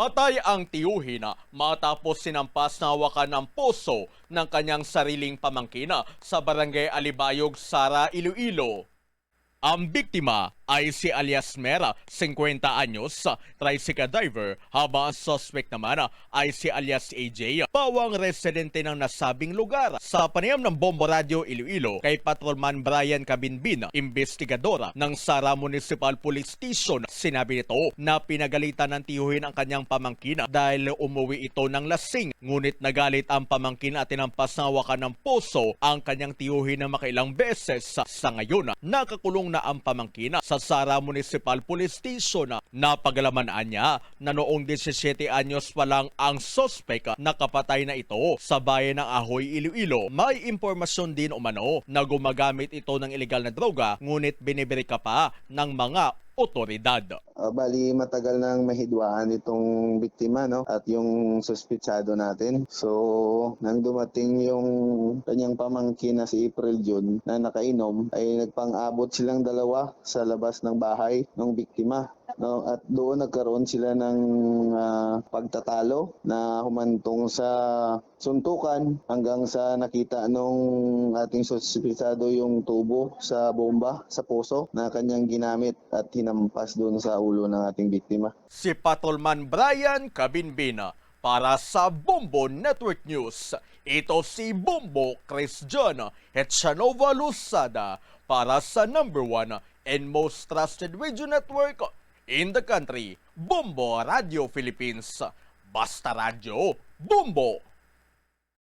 Patay ang tiyuhin matapos sinampas na hawakan ng puso ng kanyang sariling pamangkina sa barangay Alibayog, Sara, Iloilo. Ang biktima ay si alias Mera, 50 anyos, tricycle driver, habang ang suspect naman ay si alias AJ, pawang residente ng nasabing lugar. Sa panayam ng Bombo Radio Iloilo kay Patrolman Brian Cabinbin, investigadora ng Sara Municipal Police Station, sinabi nito na pinagalitan ng tiyuhin ang kanyang pamangkin dahil umuwi ito ng lasing. Ngunit nagalit ang pamangkin at tinampas ng hawakan ng puso ang kanyang tiyuhin na makailang beses. Sa ngayon, nakakulong na ang pamangkin sa Sara Municipal Police Station. Napagalamanaan niya na noong 17 anyos pa lang ang sospek na kapatay na ito sa bayan ng Ahoy, Iloilo. May impormasyon din umano na gumagamit ito ng ilegal na droga ngunit biniberika pa ng mga otoridad. Uh, bali matagal nang mahidwaan itong biktima no at yung suspitsado natin. So nang dumating yung kanyang pamangkin na si April June na nakainom ay nagpang-abot silang dalawa sa labas ng bahay ng biktima. No, at doon nagkaroon sila ng ah, pagtatalo na humantong sa suntukan hanggang sa nakita nung ating suspitsado yung tubo sa bomba sa puso na kanyang ginamit at hinampas doon sa ulo ng ating biktima. Si Patrolman Brian Cabinbina para sa Bombo Network News. Ito si Bombo Chris John Hetchanova Lusada para sa number one and most trusted radio network in the country, Bombo Radio Philippines. Basta Radio, Bombo!